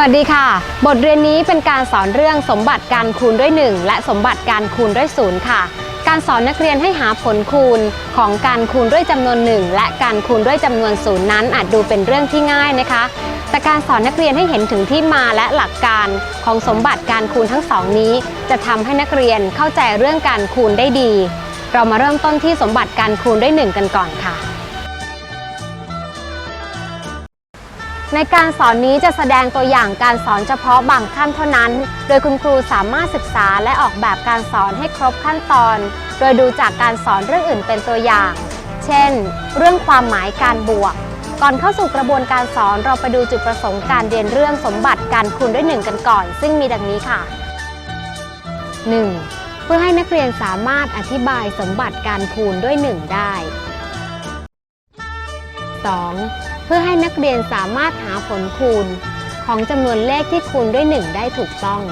วัสดีค่ะ บทเรียนนี้เป็นการสอนเรื่องสมบัติการคูณด้วย 1 และสมบัติการคูณด้วย0ค่ะ การสอนนักเรียนให้หาผลคูณของการคูณด้วยจำนวน 1 และการคูณด้วยจำนวนศูนย์นั้นอาจดูเป็นเรื่องที่ง่ายนะคะ แต่การสอนนักเรียนให้เห็นถึงที่มาและหลักการของสมบัติการคูณทั้งสองนี้ จะทำให้นักเรียนเข้าใจเรื่องการคูณได้ดี เรามาเริ่มต้นที่สมบัติการคูณด้วย 1 กันก่อนค่ะ ในการสอนนี้จะแสดงตัวอย่างการสอนเฉพาะบางขั้นเท่านั้น โดยคุณครูสามารถศึกษาและออกแบบการสอนให้ครบขั้นตอน โดยดูจากการสอนเรื่องอื่นเป็นตัวอย่าง เช่น เรื่องความหมายการบวก ก่อนเข้าสู่กระบวนการสอนเราไปดูจุดประสงค์การเรียนเรื่องสมบัติการคูณด้วยหนึ่งกันก่อน ซึ่งมีดังนี้ค่ะ 1. เพื่อให้นักเรียนสามารถอธิบายสมบัติการคูณด้วย 1 ได้ 2. เพื่อให้นักเรียนสามารถหาผลคูณ ของจำนวนเลขที่คูณด้วย 1 ได้ถูกต้อง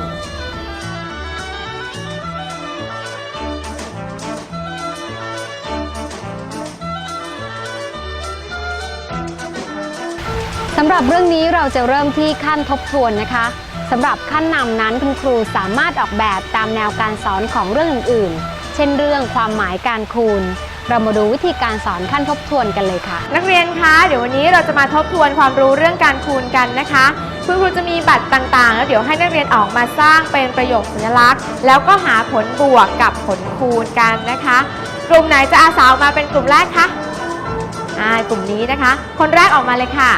สำหรับเรื่องนี้เราจะเริ่มที่ขั้นทบทวนนะคะสำหรับขั้นนำนั้นคุณครูสามารถออกแบบตามแนวการสอนของเรื่องอื่นๆ เช่นเรื่องความหมายการคูณ เรามาดูวิธีการสอนขั้นทบทวนกันเลยค่ะ นักเรียนคะเดี๋ยววันนี้เราจะมาทบทวนความรู้เรื่องการคูณกันนะคะ คุณครูจะมีบัตรต่างๆ แล้วเดี๋ยวให้นักเรียนออกมาสร้างเป็นประโยคสัญลักษณ์ แล้วก็หาผลบวกกับผลคูณกันนะคะ กลุ่มไหนจะอาสาออกมาเป็นกลุ่มแรกคะอ่ากลุ่มนี้นะคะ คนแรกออกมาเลยค่ะ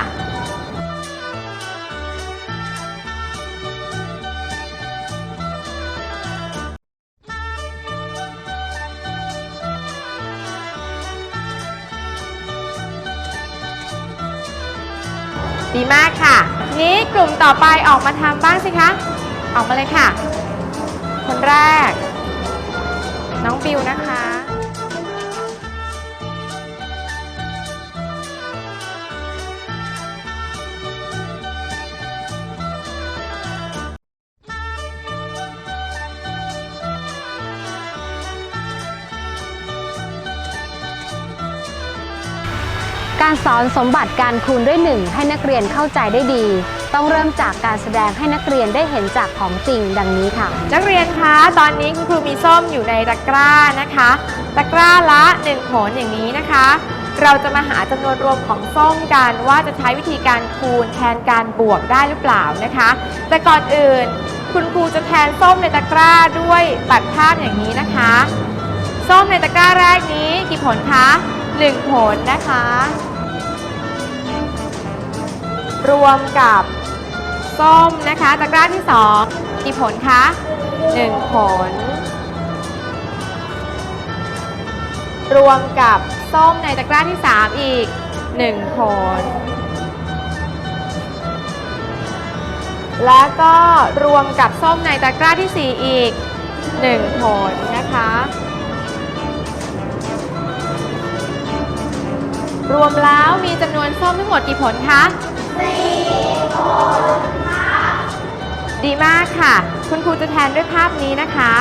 ต่อไปออกมาทำบ้างสิคะ ออกมาเลยค่ะ คนแรก น้องบิวนะคะ การสอนสมบัติการคูณด้วยหนึ่งให้นักเรียนเข้าใจได้ดี ต้องเริ่มจากการแสดงให้นักเรียนได้เห็นจากของจริงดังนี้ค่ะ นักเรียนคะ ตอนนี้คุณครูมีส้มอยู่ในตะกร้านะคะ ตะกร้าละ1ผลอย่างนี้นะคะ เราจะมาหาจำนวนรวมของส้มกันว่าจะใช้วิธีการคูณแทนการบวกได้หรือเปล่านะคะ แต่ก่อนอื่น คุณครูจะแทนส้มในตะกร้าด้วยบัตรภาพอย่างนี้นะคะ ส้มในตะกร้าแรกนี้กี่ผลคะ 1 ผลนะคะ รวมกับส้มนะคะตะกร้าที่ 2 กี่ผลคะ 1 ผล รวมกับส้มในตะกร้าที่ 3 อีก 1 ผล แล้วก็รวมกับส้มในตะกร้าที่ 4 อีก 1 ผลนะคะรวมแล้วมีจำนวนส้มทั้งหมดกี่ผลคะ4ผลค่ะ ดีมากค่ะ คุณครูจะแทนด้วยภาพนี้นะคะ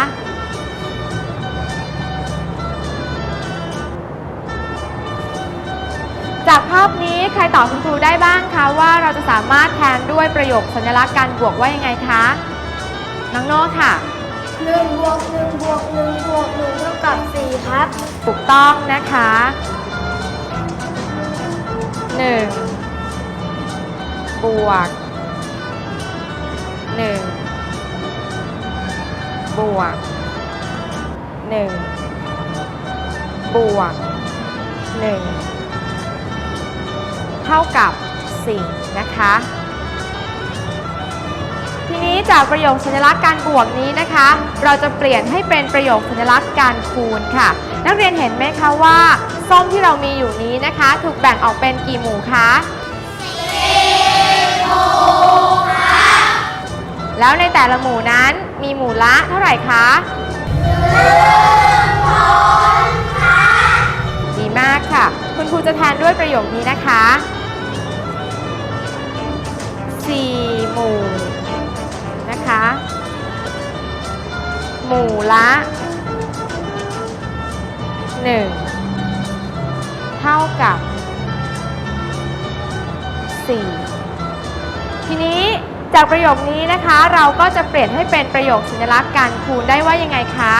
จากภาพนี้ใครตอบคุณครูได้บ้างคะว่าเราจะสามารถแทนด้วยประโยคสัญลักษณ์การบวกว่ายังไงคะน้องโน่ค่ะหนึ่งบวกหนึ่งบวกหนึ่งบวกหนึ่งเท่ากับสี่ครับ ถูกต้องนะคะหนึ่ง บวกหนึ่งบวกหนึ่งบวกหนึ่งเท่ากับ4นะคะ ทีนี้จากประโยคสัญลักษณ์การบวกนี้นะคะ เราจะเปลี่ยนให้เป็นประโยคสัญลักษณ์การคูณค่ะ นักเรียนเห็นไหมคะว่าส้มที่เรามีอยู่นี้นะคะ ถูกแบ่งออกเป็นกี่หมู่คะ แล้วในแต่ละหมู่นั้นมีหมู่ละเท่าไหร่คะดีมากค่ะ คุณครูจะแทนด้วยประโยคนี้นะคะสี่หมู่นะคะ หมู่ละ 1 เท่ากับ 4 ทีนี้ จากประโยคนี้นะคะ เราก็จะเปลี่ยนให้เป็นประโยคสัญลักษณ์การคูณได้ว่ายังไงคะ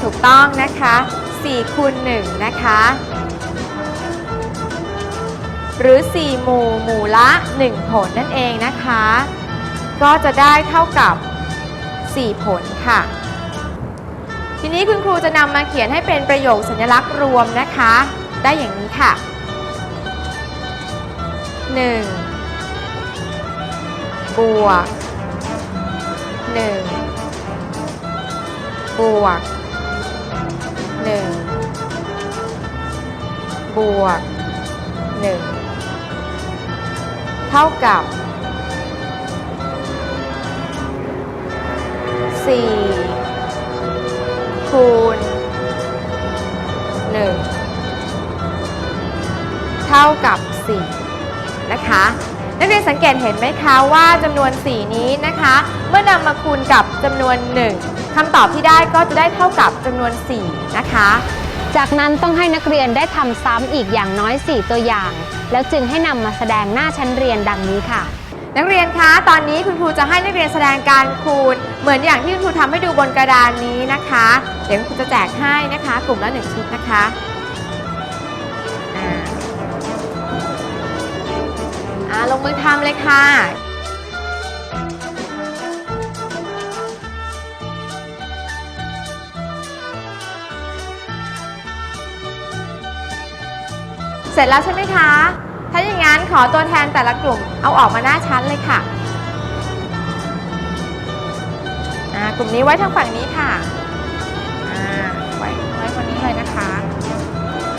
ถูกต้องนะคะ4คูณ1นะคะ หรือ 4 หมู่ หมู่ละ 1 ผลนั่นเองนะคะ ก็จะได้เท่ากับ 4 ผลค่ะ ทีนี้คุณครูจะนำมาเขียนให้เป็นประโยคสัญลักษณ์รวมนะคะ ได้อย่างนี้ค่ะ 1 บวก 1 บวก 1 บวก 1 เท่ากับ 4 สังเกตเห็นไหมคะว่าจำนวน 4 นี้นะคะ เมื่อนำมาคูณกับจำนวน 1คำตอบที่ได้ก็จะได้เท่ากับจำนวน 4 นะคะ จากนั้นต้องให้นักเรียนได้ทำซ้ำอีกอย่างน้อย 4 ตัวอย่าง แล้วจึงให้นำมาแสดงหน้าชั้นเรียนดังนี้ค่ะ นักเรียนคะตอนนี้คุณครูจะให้นักเรียนแสดงการคูณ เหมือนอย่างที่คุณครูทำให้ดูบนกระดานนี้นะคะ เดี๋ยวคุณครูจะแจกให้นะคะ กลุ่มละหนึ่งชุดนะคะ ลงมือทำเลยค่ะ เสร็จแล้วใช่ไหมคะ ถ้าอย่างนั้นขอตัวแทนแต่ละกลุ่มเอาออกมาหน้าชั้นเลยค่ะกลุ่มนี้ไว้ทางฝั่งนี้ค่ะไว้ไว้คนนี้เลยนะคะ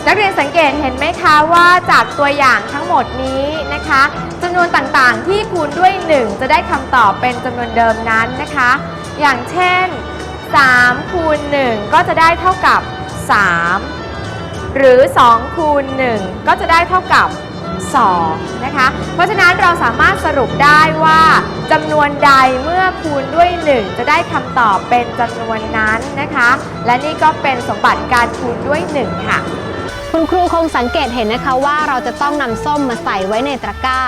นักเรียนสังเกตเห็นไหมคะว่าจากตัวอย่างทั้งหมดนี้นะคะ จำนวนต่างๆ ที่คูณด้วย 1 จะได้คำตอบเป็นจำนวนเดิมนั้นนะคะ อย่างเช่น3คูณ1ก็จะได้เท่ากับ 3 หรือ 2คูณ1ก็จะได้เท่ากับ 2 นะคะ เพราะฉะนั้นเราสามารถสรุปได้ว่าจำนวนใดเมื่อคูณด้วย 1 จะได้คำตอบเป็นจำนวนนั้นนะคะ และนี่ก็เป็นสมบัติการคูณด้วย 1 ค่ะ คุณครูคงสังเกตเห็นนะคะว่าเราจะต้องนำส้มมาใส่ไว้ในตะกร้า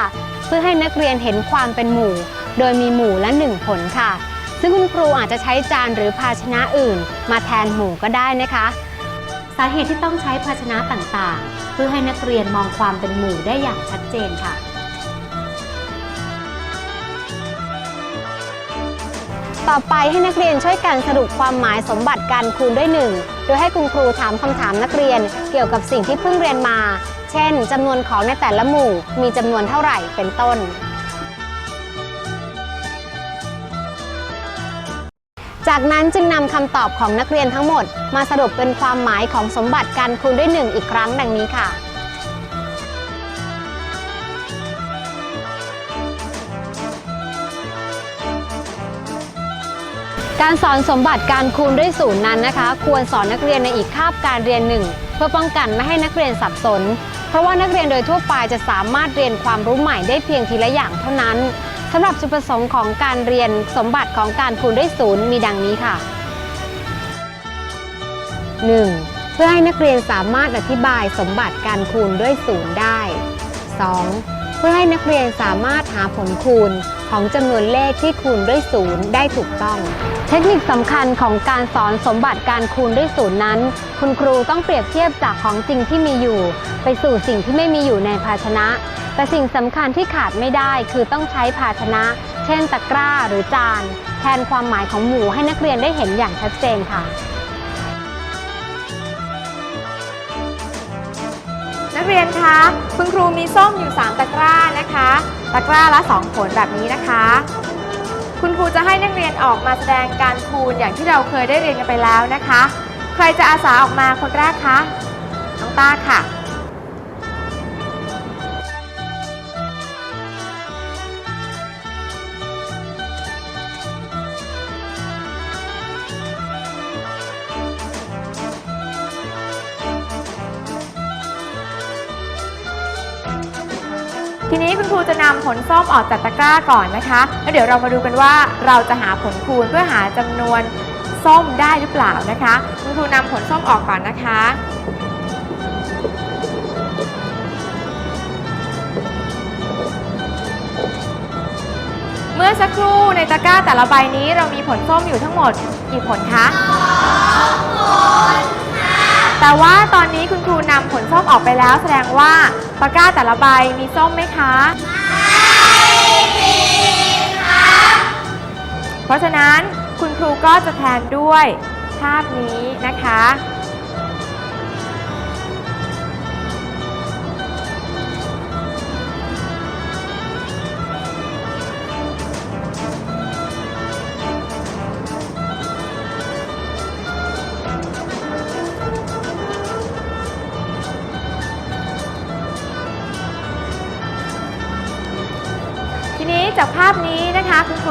พื่อให้นักเรียนเห็นความเป็นหมู่ โดยมีหมู่ละหนึ่งผลค่ะ ซึ่งคุณครูอาจจะใช้จานหรือภาชนะอื่น มาแทนหมู่ก็ได้นะคะ สาเหตุที่ต้องใช้ภาชนะต่างๆ เพื่อให้นักเรียนมองความเป็นหมู่ได้อย่างชัดเจนค่ะต่อไปให้นักเรียนช่วยกันสรุปความหมายสมบัติการคูณด้วยหนึ่ง โดยให้คุณครูถามคำถามนักเรียนเกี่ยวกับสิ่งที่เพิ่งเรียนมา เช่นจำนวนของในแต่ละหมู่มีจำนวนเท่าไหร่เป็นต้น จากนั้นจึงนำคำตอบของนักเรียนทั้งหมด มาสรุปเป็นความหมายของสมบัติการคูณด้วยหนึ่งอีกครั้งดังนี้ค่ะการสอนสมบัติการคูณด้วยศูนย์นั้นนะคะ ควรสอนนักเรียนในอีกคาบการเรียนหนึ่ง เพื่อป้องกันไม่ให้นักเรียนสับสน เพราะว่านักเรียนโดยทั่วไปจะสามารถเรียนความรู้ใหม่ได้เพียงทีละอย่างเท่านั้นสำหรับจุดประสงค์ของการเรียนสมบัติของการคูณด้วยศูนย์มีดังนี้ค่ะ 1. เพื่อให้นักเรียนสามารถอธิบายสมบัติการคูณด้วยศูนย์ได้ 2. เพื่อให้นักเรียนสามารถหาผลคูณของจำนวนเลขที่คูณด้วยศูนย์ได้ถูกต้อง เทคนิคสำคัญของการสอนสมบัติการคูณด้วยศูนย์นั้น คุณครูต้องเปรียบเทียบจากของจริงที่มีอยู่ ไปสู่สิ่งที่ไม่มีอยู่ในภาชนะ แต่สิ่งสำคัญที่ขาดไม่ได้คือต้องใช้ภาชนะ เช่นตะกร้าหรือจาน แทนความหมายของหมู่ให้นักเรียนได้เห็นอย่างชัดเจนค่ะ เรียนคะ คุณครูมีส้มอยู่ 3 ตะกร้านะคะ ตะกร้าละ 2 ผลแบบนี้นะคะ คุณครูจะให้นักเรียนออกมาแสดงการคูณอย่างที่เราเคยได้เรียนกันไปแล้วนะคะ ใครจะอาสาออกมาคนแรกคะ น้องต้าค่ะ คุณครูจะนำผลส้มออกจากตะกร้าก่อนนะคะ แล้วเดี๋ยวเรามาดูกันว่าเราจะหาผลคูณเพื่อหาจำนวนส้มได้หรือเปล่านะคะ คุณครูนำผลส้มออกก่อนนะคะเมื่อสักครู่ในตะกร้าแต่ละใบนี้เรามีผลส้มอยู่ทั้งหมดกี่ผลคะ แต่ว่าตอนนี้คุณครูนำผลส้มออกไปแล้ว แสดงว่าตะกร้าแต่ละใบมีส้มไหมคะ ไม่มีครับเพราะฉะนั้นคุณครูก็จะแทนด้วยภาพนี้นะคะ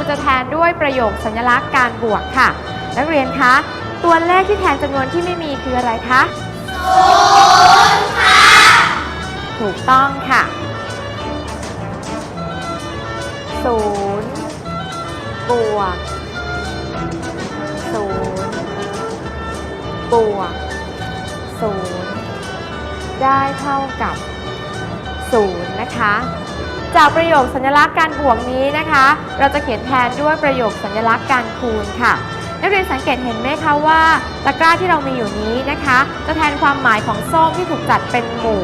จะแทนด้วยประโยคสัญลักษณ์การบวกค่ะ นักเรียนคะ ตัวเลขที่แทนจำนวนที่ไม่มีคืออะไรคะศูนย์ค่ะ ถูกต้องค่ะศูนย์บวกศูนย์บวกศูนย์ได้เท่ากับศูนย์นะคะ จากประโยคสัญลักษณ์การบวกนี้นะคะ เราจะเขียนแทนด้วยประโยคสัญลักษณ์การคูณค่ะ นักเรียนสังเกตเห็นไหมคะว่าตะกร้าที่เรามีอยู่นี้นะคะ จะแทนความหมายของส้มที่ถูกจัดเป็นหมู่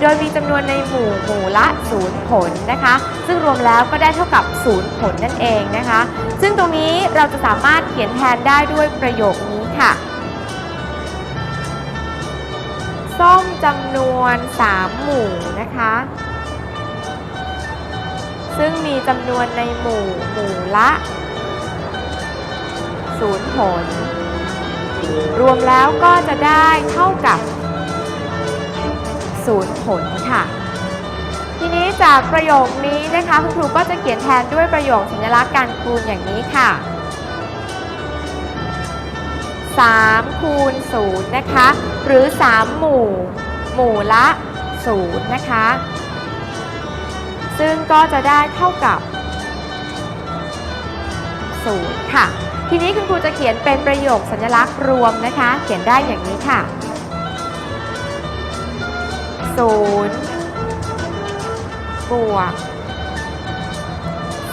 โดยมีจำนวนในหมู่หมู่ละศูนย์ผลนะคะ ซึ่งรวมแล้วก็ได้เท่ากับศูนย์ผลนั่นเองนะคะ ซึ่งตรงนี้เราจะสามารถเขียนแทนได้ด้วยประโยคนี้ค่ะส้มจำนวน 3 หมู่นะคะ ซึ่งมีจำนวนในหมู่หมู่ละศูนย์ผล รวมแล้วก็จะได้เท่ากับศูนย์ผลค่ะ ทีนี้จากประโยคนี้นะคะคุณครูก็จะเขียนแทนด้วยประโยคสัญลักษณ์การคูณอย่างนี้ค่ะ3คูณ0นะคะ หรือ 3 หมู่ หมู่ละ 0 นะคะ ซึ่งก็จะได้เท่ากับ 0 ค่ะ ทีนี้คุณครูจะเขียนเป็นประโยคสัญลักษณ์รวมนะคะ เขียนได้อย่างนี้ค่ะ 0 บวก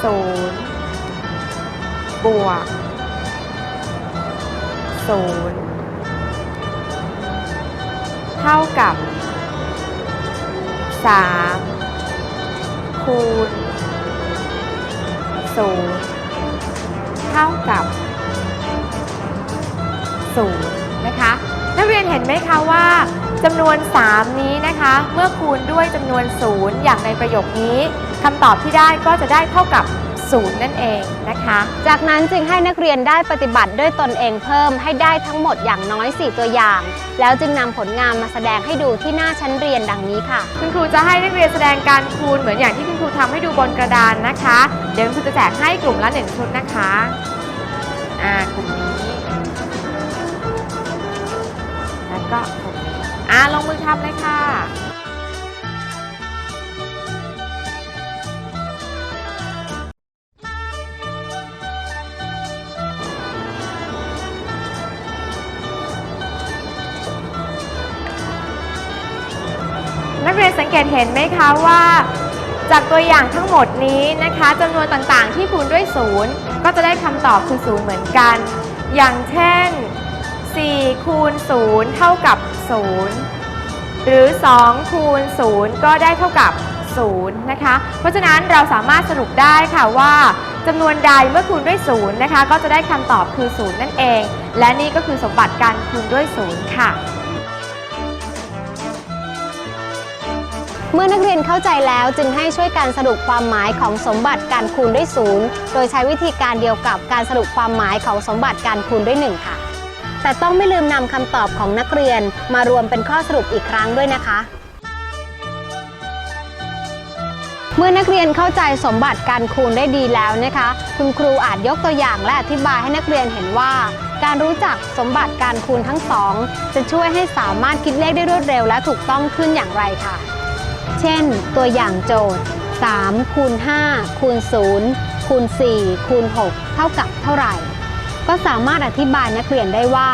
0 บวก 0 เท่ากับ 3 คูณ0เท่ากับ0นะคะนักเรียนเห็นไหมคะว่าจำนวน 3 นี้นะคะ เมื่อคูณด้วยจำนวน 0 อย่างในประโยคนี้คำตอบที่ได้ก็จะได้เท่ากับ 0 นั่นเองนะคะ จากนั้นจึงให้นักเรียนได้ปฏิบัติด้วยตนเองเพิ่มให้ได้ทั้งหมดอย่างน้อย 4 ตัวอย่าง แล้วจึงนำผลงานมาแสดงให้ดูที่หน้าชั้นเรียนดังนี้ค่ะ คุณครูจะให้นักเรียนแสดงการคูณเหมือนอย่างที่คุณครูทำให้ดูบนกระดานนะคะ เดี๋ยวคุณครูจะแจกให้กลุ่มละหนึ่งชุดนะคะอ่ากลุ่มนี้ แล้วก็กลุ่มนี้อ่าลงมือทำเลยค่ะ เห็นไหมคะว่า จากตัวอย่างทั้งหมดนี้นะคะจำนวนต่างๆ ที่คูณด้วยศูนย์ก็จะได้คำตอบคือศูนย์เหมือนกัน อย่างเช่น 4 คูณ 0 เท่ากับ 0 หรือ 2 คูณ 0 ก็ได้เท่ากับ 0 นะคะ เพราะฉะนั้นเราสามารถสรุปได้ค่ะว่าจำนวนใดเมื่อคูณด้วย 0 นะคะ ก็จะได้คำตอบคือ 0 นั่นเอง และนี่ก็คือสมบัติการคูณด้วย 0 ค่ะ เมื่อนักเรียนเข้าใจแล้วจึงให้ช่วยกันสรุปความหมายของสมบัติการคูณด้วยศูนย์โดยใช้วิธีการเดียวกับการสรุปความหมายของสมบัติการคูณด้วยหนึ่งค่ะ แต่ต้องไม่ลืมนำคำตอบของนักเรียนมารวมเป็นข้อสรุปอีกครั้งด้วยนะคะ เมื่อนักเรียนเข้าใจสมบัติการคูณได้ดีแล้วนะคะ คุณครูอาจยกตัวอย่างและอธิบายให้นักเรียนเห็นว่าการรู้จักสมบัติการคูณทั้งสอง จะช่วยให้สามารถคิดเลขได้รวดเร็วและถูกต้องขึ้นอย่างไรค่ะ เช่น ตัวอย่างโจทย์3คูณ5คูณ0คูณ4คูณ6 เท่ากับเท่าไหร่ ก็สามารถอธิบายนักเรียนได้ว่า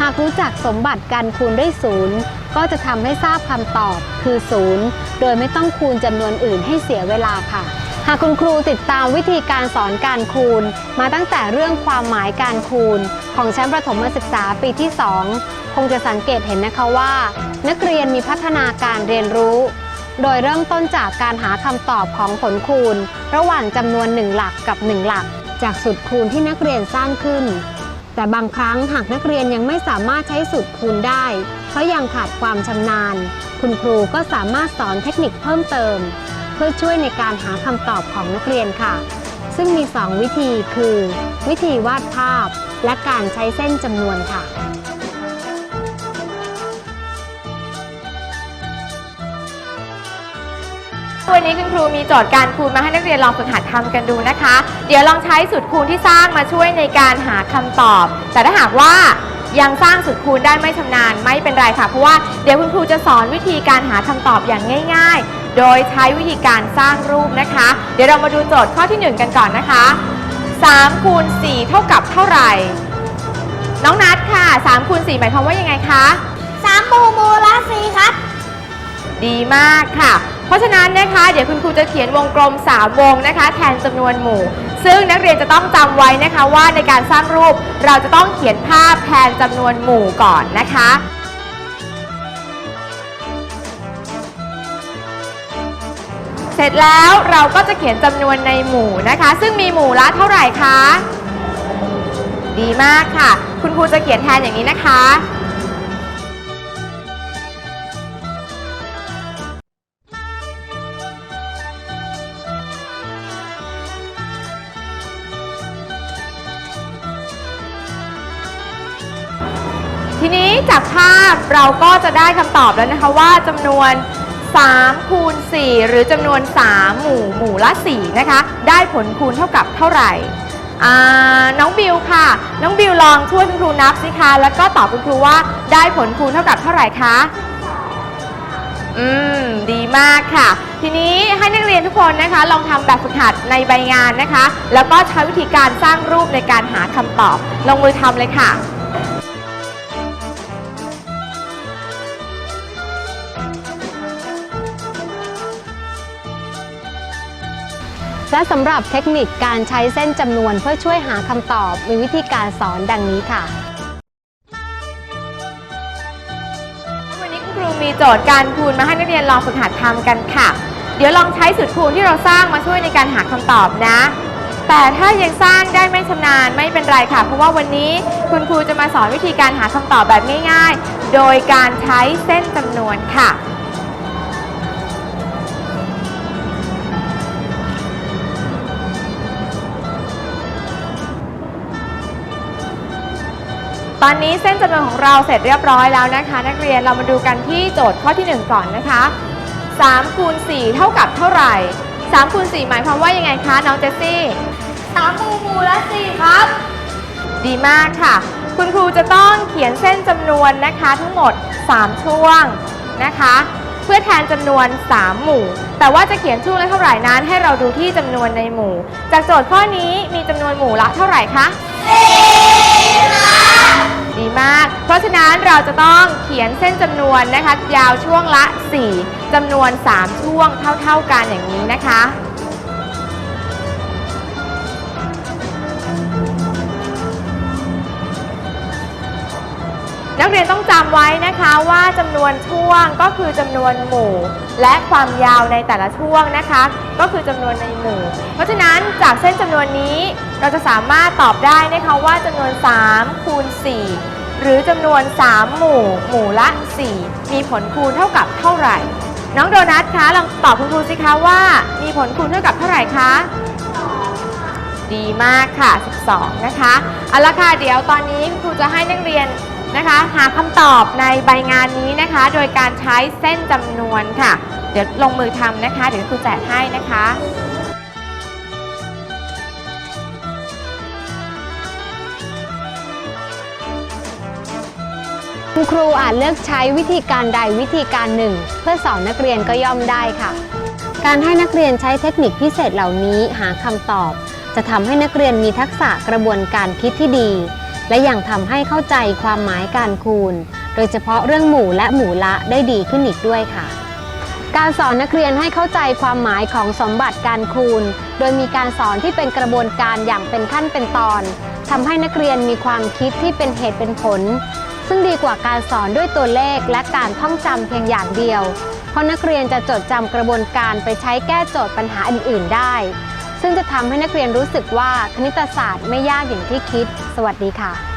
หากรู้จักสมบัติการคูณด้วยศูนย์ก็จะทำให้ทราบคำตอบคือ0โดยไม่ต้องคูณจำนวนอื่นให้เสียเวลาค่ะ หากคุณครูติดตามวิธีการสอนการคูณ มาตั้งแต่เรื่องความหมายการคูณ ของชั้นประถมศึกษาปีที่ 2 คงจะสังเกตเห็นนะคะว่า นักเรียนมีพัฒนาการเรียนรู้ โดยเริ่มต้นจากการหาคำตอบของผลคูณ ระหว่างจำนวน 1 หลักกับ 1 หลัก จากสูตรคูณที่นักเรียนสร้างขึ้น แต่บางครั้งหากนักเรียนยังไม่สามารถใช้สูตรคูณได้ เพราะยังขาดความชำนาญ คุณครูก็สามารถสอนเทคนิคเพิ่มเติม เพื่อช่วยในการหาคำตอบของนักเรียนค่ะ ซึ่งมี 2 วิธีคือ วิธีวาดภาพ และการใช้เส้นจำนวนค่ะ วันนี้คุณครูมีโจทย์การคูณมาให้นักเรียนลองฝึกหัดทำกันดูนะคะ เดี๋ยวลองใช้สูตรคูณที่สร้างมาช่วยในการหาคำตอบ แต่ถ้าหากว่ายังสร้างสูตรคูณได้ไม่ชำนาญไม่เป็นไรค่ะ เพราะว่าเดี๋ยวคุณครูจะสอนวิธีการหาคำตอบอย่างง่าย ๆ โดยใช้วิธีการสร้างรูปนะคะ เดี๋ยวเรามาดูโจทย์ข้อที่ 1 กันก่อนนะคะ3คูณ4เท่ากับเท่าไหร่ น้องนัดค่ะ3คูณ4หมายความว่ายังไงคะสามหมู่หมู่ละสี่ครับ ดีมากค่ะเพ ราะฉะนั้นนะคะเดี๋ยวคุณครูจะเขียนวงกลม 3 วงนะคะแทนจำนวนหมู่ ซึ่งนักเรียนจะต้องจำไว้นะคะว่าในการสร้างรูปเราจะต้องเขียนภาพแทนจำนวนหมู่ก่อนนะคะเสร็จแล้วเราก็จะเขียนจำนวนในหมู่นะคะ ซึ่งมีหมู่ละเท่าไหร่คะ ดีมากค่ะ คุณครูจะเขียนแทนอย่างนี้นะคะ ทีนี้จากภาพเราก็จะได้คำตอบแล้วนะคะว่าจำนวน3คูณ4หรือจำนวน 3 หมู่หมู่ละ4นะคะ ได้ผลคูณเท่ากับเท่าไหร่น้องบิวค่ะ น้องบิวลองช่วยคุณครูนับสิคะ แล้วก็ตอบคุณครูว่าได้ผลคูณเท่ากับเท่าไหร่คะ อืม ดีมากค่ะ ทีนี้ให้นักเรียนทุกคนนะคะ ลองทำแบบฝึกหัดในใบงานนะคะ แล้วก็ใช้วิธีการสร้างรูปในการหาคำตอบ ลงมือทำเลยค่ะ และสำหรับเทคนิคการใช้เส้นจำนวนเพื่อช่วยหาคำตอบมีวิธีการสอนดังนี้ค่ะ วันนี้คุณครูมีโจทย์การคูณมาให้นักเรียนลองฝึกหัดทำกันค่ะ เดี๋ยวลองใช้สูตรคูณที่เราสร้างมาช่วยในการหาคำตอบนะ แต่ถ้ายังสร้างได้ไม่ชำนาญไม่เป็นไรค่ะ เพราะว่าวันนี้คุณครูจะมาสอนวิธีการหาคำตอบแบบง่าย ๆ โดยการใช้เส้นจำนวนค่ะ ตอนนี้เส้นจำนวนของเราเสร็จเรียบร้อยแล้วนะคะ นักเรียนเรามาดูกันที่โจทย์ข้อที่ 1 ก่อนนะคะ3คูณ4เท่ากับเท่าไหร่3คูณ4หมายความว่ายังไงคะน้องเจสซี่สามหมู่หมู่ละสี่ครับ ดีมากค่ะ คุณครูจะต้องเขียนเส้นจำนวนนะคะทั้งหมด 3 ช่วงนะคะ เพื่อแทนจำนวน 3 หมู่ แต่ว่าจะเขียนช่วงละเท่าไหร่นั้น ให้เราดูที่จำนวนในหมู่ จากโจทย์ข้อนี้มีจำนวนหมู่ละเท่าไหร่คะ ดีมาก เพราะฉะนั้นเราจะต้องเขียนเส้นจำนวนนะคะ ยาวช่วงละ 4จำนวน 3 ช่วงเท่า ๆกันอย่างนี้นะคะ นักเรียนต้องจำไว้นะคะว่าจำนวนช่วงก็คือจำนวนหมู่ และความยาวในแต่ละช่วงนะคะ ก็คือจำนวนในหมู่ เพราะฉะนั้นจากเส้นจำนวนนี้เราจะสามารถตอบได้นะคะว่าจำนวน 3 คูณ 4 หรือจำนวน 3 หมู่ หมู่ละ 4 มีผลคูณเท่ากับเท่าไหร่ น้องโดนัทคะลองตอบคุณครูสิคะว่า มีผลคูณเท่ากับเท่าไหร่คะดีมากค่ะ 12 นะคะ เอาละค่ะ เดี๋ยวตอนนี้คุณครูจะให้นักเรียน นะคะ หาคำตอบในใบงานนี้นะคะ โดยการใช้เส้นจำนวนค่ะ เดี๋ยวลงมือทำนะคะ เดี๋ยวครูแจกให้นะคะคุณครูอาจเลือกใช้วิธีการใดวิธีการหนึ่ง เพื่อสอนนักเรียนก็ย่อมได้ค่ะ การให้นักเรียนใช้เทคนิคพิเศษเหล่านี้หาคำตอบ จะทำให้นักเรียนมีทักษะกระบวนการคิดที่ดี และยังทำให้เข้าใจความหมายการคูณ โดยเฉพาะเรื่องหมู่และหมู่ละได้ดีขึ้นอีกด้วยค่ะ การสอนนักเรียนให้เข้าใจความหมายของสมบัติการคูณ โดยมีการสอนที่เป็นกระบวนการอย่างเป็นขั้นเป็นตอนทำให้นักเรียนมีความคิดที่เป็นเหตุเป็นผล ซึ่งดีกว่าการสอนด้วยตัวเลขและการท่องจำเพียงอย่างเดียว เพราะนักเรียนจะจดจำกระบวนการไปใช้แก้โจทย์ปัญหาอื่น ๆ ได้ ซึ่งจะทำให้นักเรียนรู้สึกว่าคณิตศาสตร์ไม่ยากอย่างที่คิด สวัสดีค่ะ